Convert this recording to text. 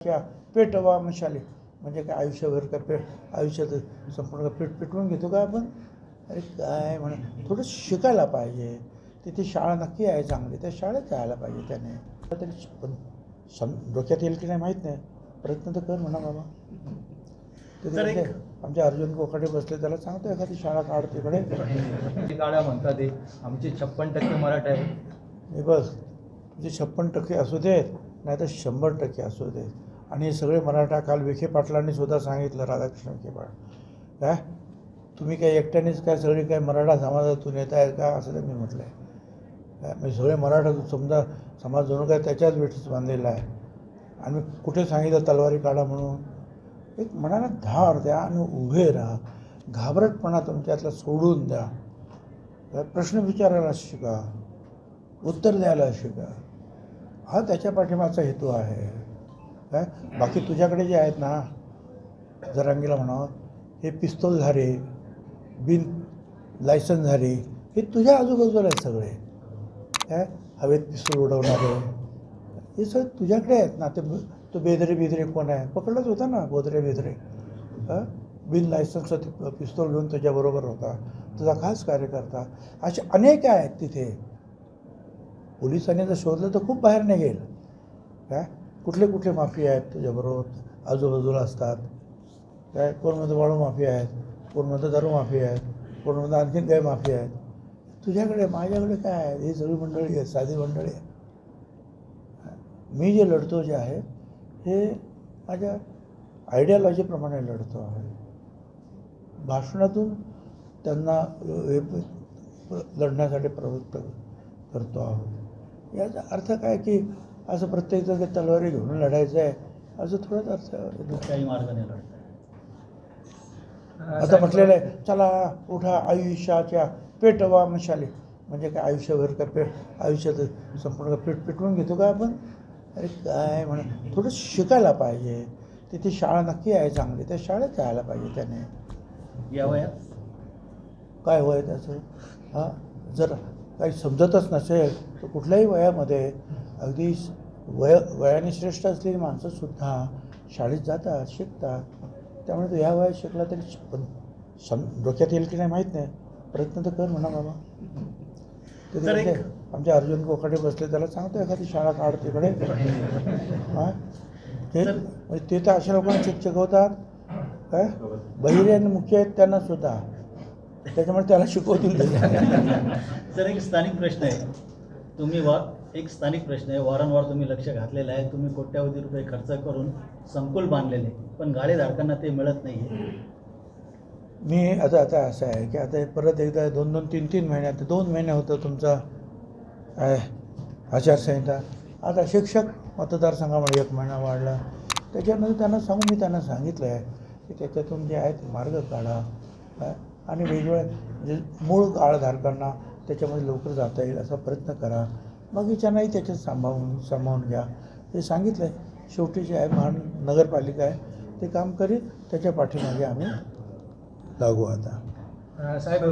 क्या पेटवा मशाले म्हणजे काय आयुष्यभर का पेट आयुष्यात संपूर्ण पेट पेटवून घेतो का आपण? अरे काय म्हणा थोडं शिकायला पाहिजे. तिथे शाळा नक्की आहे चांगली त्या शाळेत जायला पाहिजे त्याने. तरी पण सम डोक्यात येईल की नाही माहीत नाही. प्रयत्न तर कर म्हणा बाबा ते सर, एक- तिकडे आमचे अर्जुन कोकाटे बसले त्याला सांगतो एखादी शाळा काढ तिकडे काढा म्हणतात ते आमचे छप्पन टक्के मराठा आहे हे बघ तुझे छप्पन टक्के असू देत नाही तर शंभर टक्के असू देत. आणि सगळे मराठा काल विखे पाटलांनी सुद्धा सांगितलं राधाकृष्ण विखे पाटील काय? तुम्ही काय एकट्यानेच काय सगळे काय मराठा समाजातून येत आहेत का? असं त्यांनी म्हटलं आहे काय? म्हणजे सगळे मराठा समजा समाज जणू काय त्याच्याच वेठीस बांधलेला आहे. आणि कुठे सांगितलं तलवारी काढा म्हणून? एक मनाला धार द्या आणि उभे राहा. घाबरटपणा तुमच्यातला सोडून द्या. प्रश्न विचारायला शिका. उत्तर द्यायला शिका. हा त्याच्या पाठीमागचा हेतू आहे. काय? बाकी तुझ्याकडे जे आहेत ना जरांगीला म्हणावं हे पिस्तोलधारे बिन लायसन्सधारे हे तुझ्या आजूबाजूला आहेत सगळे. काय? हवेत पिस्तूल उडवणारे. हे सगळे तुझ्याकडे आहेत ना ते तो बेदरे बिदरे कोण आहे? पकडलाच होता ना बोदरे. बेदरे बिन लायसन्सचा ते घेऊन त्याच्याबरोबर होता. तुझा खास कार्यकर्ता. असे अनेक आहेत तिथे. पोलिसांनी जर शोधलं तर खूप बाहेर निघेल. काय? कुठले कुठले माफिया आहेत तुझ्याबरोबर आजूबाजूला असतात. काय? कोणमध्ये वाळू माफिया आहेत? कोणमध्ये दारू माफिया आहेत? कोणमध्ये आणखीन काही माफिया आहेत? तुझ्याकडे माझ्याकडे काय आहे? ही सगळी मंडळी आहे साधी मंडळी आहे मी जे लढतो जे आहे हे माझ्या आयडियालॉजीप्रमाणे लढतो आहे. भाषणातून त्यांना हे लढण्यासाठी प्रवृत्त करतो आहोत. याचा अर्थ काय की असं प्रत्येकजण तलवारी घेऊन लढायचं आहे. असं थोडाच अर्थ. काही मार्गाने आता म्हटलेलं आहे चला उठा आयुष्याच्या पेटवा मशाले. म्हणजे काय आयुष्यभर का पेट आयुष्यात संपूर्ण पेट पेटवून घेतो का आपण? अरे काय म्हणा थोडं शिकायला पाहिजे. तिथे शाळा नक्की आहे चांगली त्या शाळेत जायला पाहिजे त्याने. या वयात? काय वय त्याचं हां? जर काही समजतच नसेल तर कुठल्याही वयामध्ये अगदी वय वयाने श्रेष्ठ असलेली माणसंसुद्धा शाळेत जातात शिकतात. त्यामुळे तो ह्या वयात शिकला तरी पण सम डोक्यात येईल की नाही माहीत नाही. प्रयत्न तर कर म्हणा बाबा. ते सर, एक- तिकडे आमचे अर्जुन कोकाटे बसले त्याला सांगतो एखादी शाळा काढ तिकडे. हां? ते म्हणजे ते तर अशा लोकांना शिक शिकवतात काय बहिरे आणि मुख्य आहेत त्यांना सुद्धा. त्याच्यामुळे त्याला शिकवतील. ते. सर एक स्थानिक प्रश्न आहे. तुम्ही वा एक स्थानिक प्रश्न आहे. वारंवार तुम्ही लक्ष घातलेलं आहे. तुम्ही कोट्यावधी रुपये खर्च करून संकुल बांधलेले पण गाळेधारकांना ते मिळत नाही मी आता आता असं आहे की आता परत एकदा दोन दोन तीन तीन महिन्यात दोन महिने होतं तुमचा आचारसंहिता. आता शिक्षक मतदारसंघामध्ये एक महिना वाढला. त्याच्यानंतर त्यांना सांगून मी त्यांना सांगितलं आहे की त्याच्यातून जे आहेत मार्ग काढा. आणि वेगवेगळ्या म्हणजे मूळ काळधारकांना त्याच्यामध्ये लवकर जाता येईल असा प्रयत्न करा. बाकीच्यांनाही त्याच्यात सांभाळून सांभाळून घ्या. हे सांगितलं आहे शेवटी जे आहे महान नगरपालिका आहे ते काम करीत त्याच्या पाठीमागे आम्ही लागू आता. साहेब